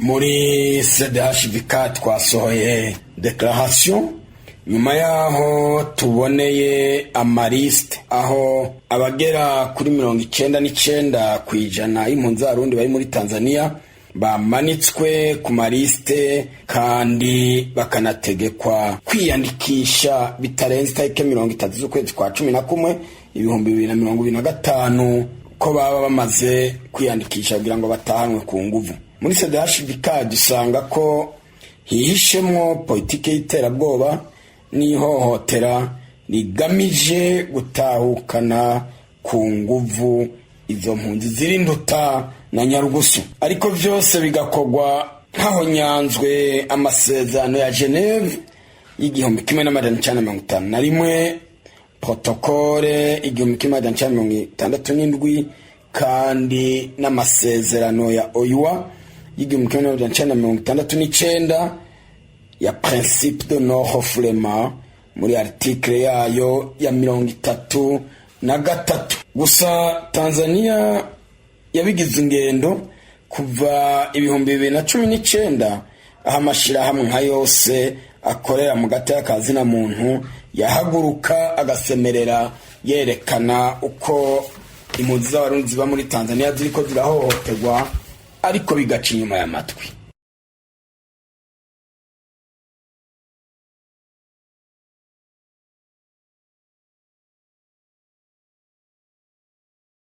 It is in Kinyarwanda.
muri cdhvk twasohoye declaration nyuma yaho tuboneye amarisite aho abagera kuri mirongo icyenda n'icyenda ku ijana y'impunzi bari muri tanzania bamanitswe ku marisite kandi bakanategekwa kwiyandikisha bitarenze itariki mirongo itatu z'ukwezi kwa cumi na kumwe ibihumbi bibiri na mirongo ibiri na gatanu ko baba bamaze kwiyandikisha kugira ngo batahanwe ku nguvu. Muri cdhvk dusanga ko hihishemwo politiki y'iterabwoba n'ihohotera rigamije gutahukana ku nguvu izo mpunzi ziri nduta na nyarugusu. Ariko byose bigakorwa nk'ahonyanzwe amasezerano ya geneve y'igihumbi kimwe n'amajana icyenda mirongo itanu na rimwe protokole igihumbi kimwe n'amajana icyenda mirongo itandatu n'indwi kandi n'amasezerano ya oyuwa y'igihumbi kimwe n'amajana icyenda mirongo itandatu n'icyenda ya principe de non refoulement muri article yayo ya mirongo itatu na gatatu. Gusa tanzania yabigize ingendo kuva ibihumbi bibiri na cumi n'icyenda aho amashyirahamwe nka yose akorera mu gati y'akazi na muntu yahaguruka agasemerera yerekana uko impunzi z'abarundi ziba muri tanzania ziri ko zirahohoterwa ariko bigaca inyuma y'amatwi.